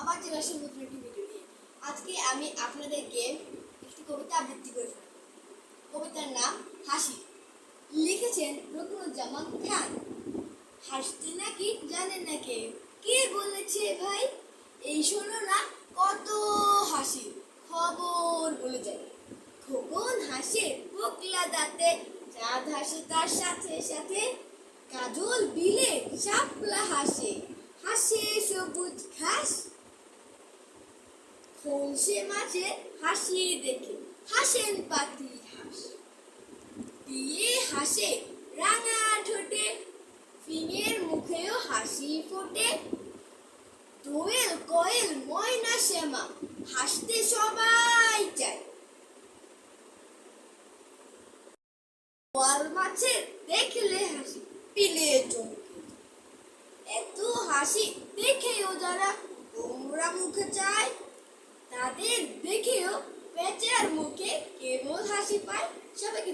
আবার চলে আসলাম নতুন একটি ভিডিও আজকে আমি আপনাদেরকে একটি কবিতা আবৃত্তি করে কবিতার নাম হাসি। লিখেছেন রকুনুজ্জামান খান। হাসতে নাকি জানেন না কে? কে বলেছে ভাই? এই শোনো না, কত হাসি। খবর বলে যায় খোকন হাসে পোকলা দাঁতে, চাঁদ হাসে তার সাথে সাথে। কাজল বিলে খোলসে মাঝে হাসি দেখে। হাসেন হাঁস। দিয়ে হাসে, রাঙা ঠোঁটে। ফিঙের মুখেও হাসি ফোটে। দোয়েল কোয়েল ময়না শ্যামা, হাসতে সবাই চায়। বোয়াল মাছের দেখলে হাসি, পিলে এত হাসি দেখেও যারা তোমরা মুখ চায় তাদের দেখেও পেঁচার মুখে কেবল হাসি পায় সবাইকে